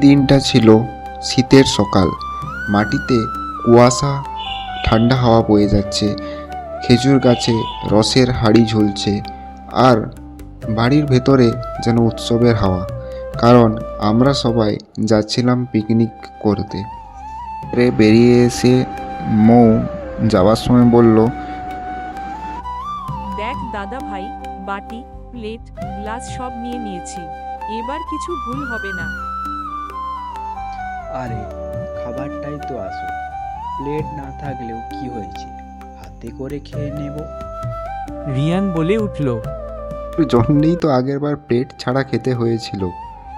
দিনটা ছিল শীতের সকাল। মাটিতে কুয়াশা, ঠান্ডা হাওয়া বয়ে যাচ্ছে। খেজুর গাছে রসের হাড়ি ঝুলছে। আর বাড়ির ভেতরে যেন উৎসবের হাওয়া। কারণ আমরা সবাই যাচ্ছিলাম পিকনিক করতে। রে বেরিয়ে এসে মৌ যাওয়ার সময় বলল, দেখ দাদা ভাই, বাটি, প্লেট, গ্লাস সব নিয়ে নিয়েছি। এবার কিছু ভুল হবে না। আরে খাবারটাই তো আসো প্লেট না থাকলেও কি হয়েছে? হাতে করে খেয়ে নেব। রিয়ান বলে উঠল জন্যেই তো আগেরবার প্লেট ছাড়া খেতে হয়েছিল।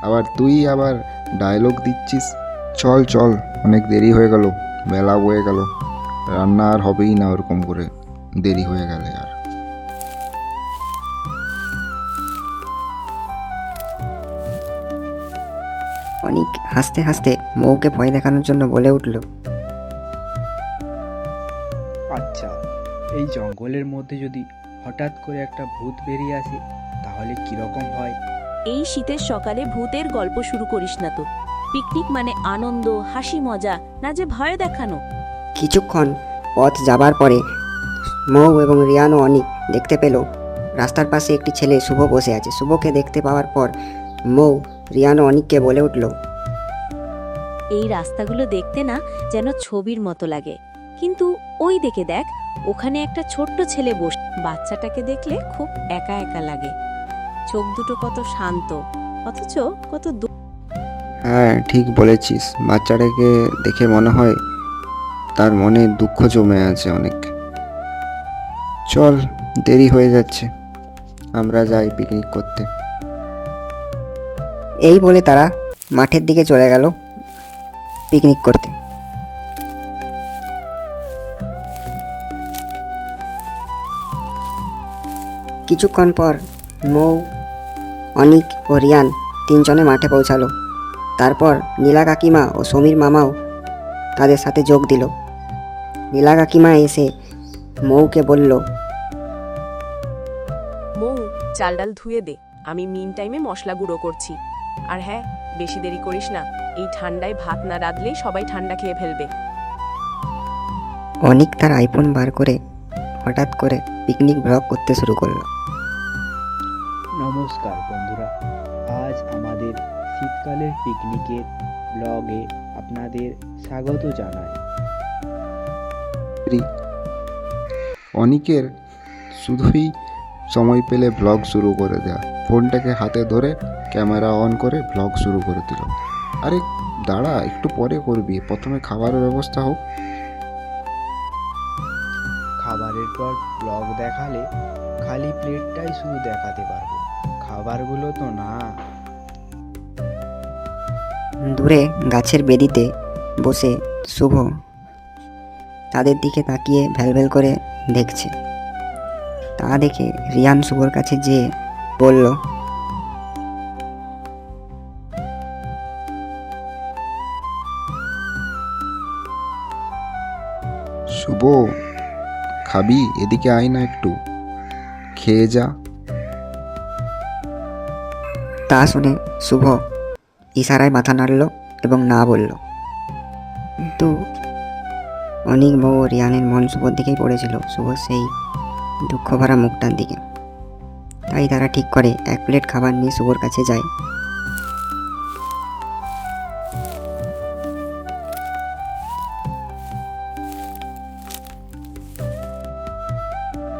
আবার তুই আবার ডায়লগ দিচ্ছিস। চল চল অনেক দেরি হয়ে গেল বেলা বয়ে গেল। রান্না আর হবেই না ওরকম করে। দেরি হয়ে গেলে আর। অনেক হাসতে হাসতে মৌকে ভয় দেখানোর জন্য বলে উঠল। আচ্ছা এই জঙ্গলের মধ্যে যদি হঠাৎ করে একটা ভূত বেরিয়ে আসে তাহলে কীরকম হয়? এই শীতের সকালে ভূতের গল্প শুরু করিস না তো। পিকনিক মানে আনন্দ হাসি মজা না যে ভয় দেখানো? কিছুক্ষণ পথ যাবার পরে মৌ এবং রিয়ানো অনিক দেখতে পেল রাস্তার পাশে একটি ছেলে শুভ বসে আছে। শুভকে দেখতে পাওয়ার পর মৌ রিয়ান অনিককে বলে উঠল এই রাস্তাগুলো দেখতে না যেন ছবির মতো লাগে। কিন্তু ওই দেখে দেখ ওখানে একটা ছোট্ট ছেলে বস বাচ্চাটাকে দেখলে খুব একা একা লাগে। চোখ দুটো কত শান্ত অথচ কত দু- হ্যাঁ ঠিক বলেছিস। বাচ্চাটাকে দেখে মনে হয় তার মনে দুঃখ জমে আছে অনেক। চল দেরি হয়ে যাচ্ছে। আমরা যাই পিকনিক করতে। এই বলে তারা মাঠের দিকে চলে গেল পিকনিক করতে। কিছুক্ষণ পর মৌ, অনিক ও রিয়ান তিনজনে মাঠে পৌঁছালো। তারপর নীলা কাকিমা ও সমীর মামাও তাদের সাথে যোগ দিল। নীলা কাকিমা এসে মৌকে বলল, মৌ, চাল ডাল ধুয়ে দে। আমি মিন টাইমে মশলা গুঁড়ো করছি। আর হ্যাঁ বেশি দেরি করিস না। এই ঠান্ডায় ভাত না রাঁধলেই সবাই ঠান্ডা খেয়ে ফেলবে। অনিক তার আইফোন বার করে হঠাৎ করে পিকনিক ব্লগ করতে শুরু করল। নমস্কার বন্ধুরা আজ আমাদের শীতকালের পিকনিকের ব্লগে আপনাদের স্বাগত জানাই। অনিকের শুধুই সময় পেলে ব্লগ শুরু করে দেয়া। ফোনটাকে হাতে ধরে ক্যামেরা অন করে ব্লগ শুরু করে দিল। আরে দাঁড়া একটু পরে করবি। প্রথমে খাবারের ব্যবস্থা হোক। খাবারের পর ব্লগ দেখালে খালি প্লেটটাই শুধু দেখাতে পারব। খাবারগুলো তো না। দূরে গাছের বেদিতে বসে শুভ তাদের দিকে তাকিয়ে ভ্যালভ্যাল করে দেখছে। তা দেখে রিয়ান শুভর কাছে যেয়ে বলল শুভ খাবি? এদিকে আয় না একটু। খেয়ে যা। তা শুনে শুভ ইশারায় মাথা নাড়ল এবং না বলল কিন্তু অনেক বউ রিয়ানের মন শুভর দিকেই পড়েছিল। শুভ সেই দুঃখ ভরা মুখটার দিকে। তাই তারা ঠিক করে, এক প্লেট খাবার নিয়ে শুভর কাছে যায়।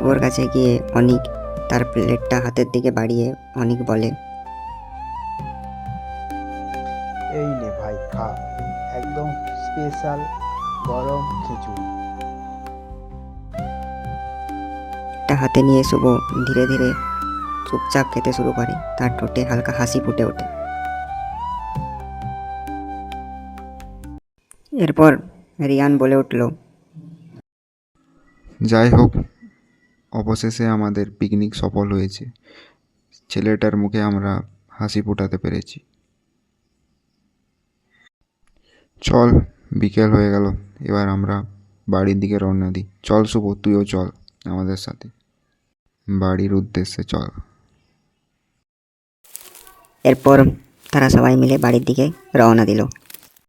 ওর কাছে গিয়ে অনিক তার প্লেটটা হাতের দিকে বাড়িয়ে অনিক বলে, এই নে ভাই, খা। একদম স্পেশাল গরম খিচুড়ি একটা হাতে নিয়ে শুভ, ধীরে ধীরে চুপচাপ খেতে শুরু করে। তার ঠোঁটে হালকা হাসি ফুটে ওঠে। এরপর রিয়ান বলে উঠল, যাই হোক, অবশেষে আমাদের পিকনিক সফল হয়েছে। ছেলেটার মুখে আমরা হাসি ফোটাতে পেরেছি। চল, বিকেল হয়ে গেল। এবার আমরা বাড়ির দিকে রওনা দিই। চল শুভ, তুইও চল আমাদের সাথে। বাড়ির উদ্দেশ্যে চল। এরপর তারা সবাই মিলে বাড়ির দিকে রওনা দিল।